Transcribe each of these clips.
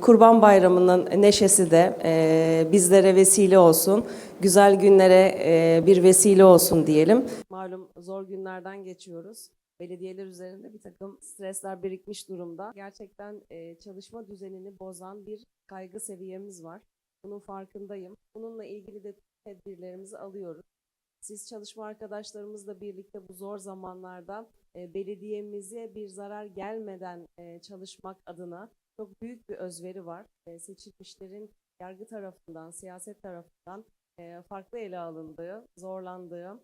Kurban Bayramı'nın neşesi de e, bizlere vesile olsun. Güzel günlere e, bir vesile olsun diyelim. Malum zor günlerden geçiyoruz. Belediyeler üzerinde bir takım stresler birikmiş durumda. Gerçekten e, çalışma düzenini bozan bir kaygı seviyemiz var. Bunun farkındayım. Bununla ilgili de tedbirlerimizi alıyoruz. Siz çalışma arkadaşlarımızla birlikte bu zor zamanlarda belediyemize bir zarar gelmeden e, çalışmak adına çok büyük bir özveri var. E, seçilmişlerin yargı tarafından, siyaset tarafından e, farklı ele alındığı, zorlandığı,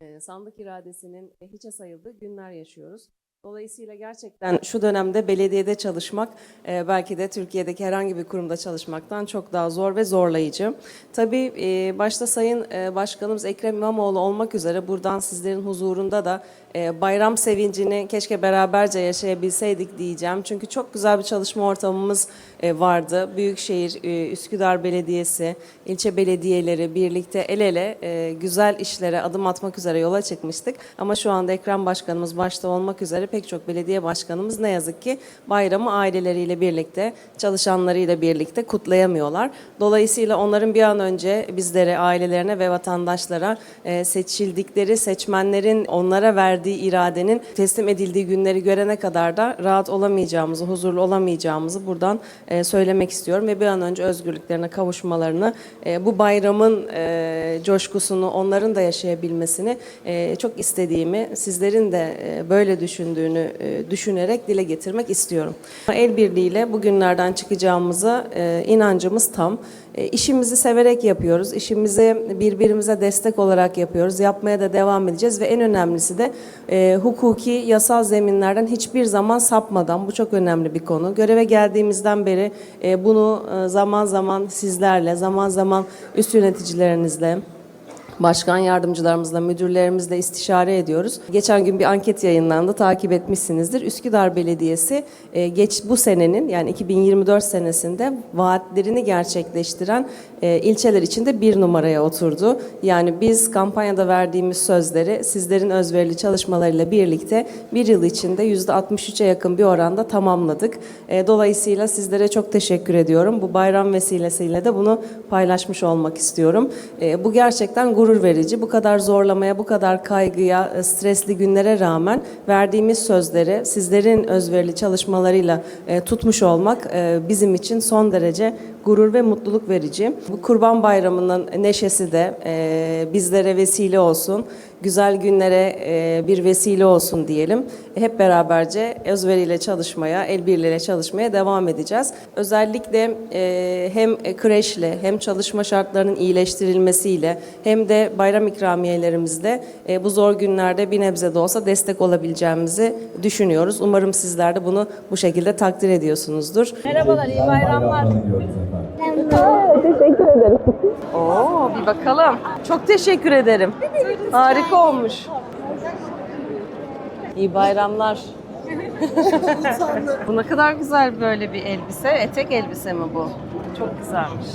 e, sandık iradesinin e, hiçe sayıldığı günler yaşıyoruz. Dolayısıyla gerçekten şu dönemde belediyede çalışmak e, belki de Türkiye'deki herhangi bir kurumda çalışmaktan çok daha zor ve zorlayıcı. Tabii e, başta Sayın e, Başkanımız Ekrem İmamoğlu olmak üzere buradan sizlerin huzurunda da e, bayram sevincini keşke beraberce yaşayabilseydik diyeceğim. Çünkü çok güzel bir çalışma ortamımız e, vardı. Büyükşehir, e, Üsküdar Belediyesi, ilçe belediyeleri birlikte el ele e, güzel işlere adım atmak üzere yola çıkmıştık. Ama şu anda Ekrem Başkanımız başta olmak üzere pek çok belediye başkanımız ne yazık ki bayramı aileleriyle birlikte, çalışanlarıyla birlikte kutlayamıyorlar. Dolayısıyla onların bir an önce bizlere, ailelerine ve vatandaşlara e, seçildikleri seçmenlerin onlara verdiği iradenin teslim edildiği günleri görene kadar da rahat olamayacağımızı, huzurlu olamayacağımızı buradan e, söylemek istiyorum ve bir an önce özgürlüklerine kavuşmalarını, e, bu bayramın e, coşkusunu onların da yaşayabilmesini e, çok istediğimi, sizlerin de e, böyle düşündüğünü e, düşünerek dile getirmek istiyorum. El birliğiyle bugünlerden çıkacağımıza e, inancımız tam. E, işimizi severek yapıyoruz. İşimizi birbirimize destek olarak yapıyoruz. Yapmaya da devam edeceğiz ve en önemlisi de e, hukuki, yasal zeminlerden hiçbir zaman sapmadan, bu çok önemli bir konu. Göreve geldiğimizden beri e, bunu e, zaman zaman sizlerle, zaman zaman üst yöneticilerinizle, Başkan yardımcılarımızla, müdürlerimizle istişare ediyoruz. Geçen gün bir anket yayınlandı, takip etmişsinizdir. Üsküdar Belediyesi e, geç bu senenin yani 2024 senesinde vaatlerini gerçekleştiren e, ilçeler içinde bir numaraya oturdu. Yani biz kampanyada verdiğimiz sözleri sizlerin özverili çalışmalarıyla birlikte bir yıl içinde %63'e yakın bir oranda tamamladık. E, Dolayısıyla sizlere çok teşekkür ediyorum. Bu bayram vesilesiyle de bunu paylaşmış olmak istiyorum. Bu gerçekten gurur verici. Bu kadar zorlamaya, bu kadar kaygıya, e, stresli günlere rağmen verdiğimiz sözleri sizlerin özverili çalışmalarıyla e, tutmuş olmak e, bizim için son derece gurur ve mutluluk verici. Bu Kurban Bayramı'nın neşesi de e, bizlere vesile olsun. Güzel günlere e, bir vesile olsun diyelim. Hep beraberce özveriyle çalışmaya, el birliğiyle çalışmaya devam edeceğiz. Özellikle e, hem kreşle hem çalışma şartlarının iyileştirilmesiyle hem de bayram ikramiyelerimizle e, bu zor günlerde bir nebze de olsa destek olabileceğimizi düşünüyoruz. Umarım sizler de bunu bu şekilde takdir ediyorsunuzdur. Merhabalar, iyi bayramlar. Ederim. Oo, bir bakalım. Çok teşekkür ederim. Harika olmuş. İyi bayramlar. bu ne kadar güzel böyle bir elbise. Etek elbise mi bu? Çok güzelmiş.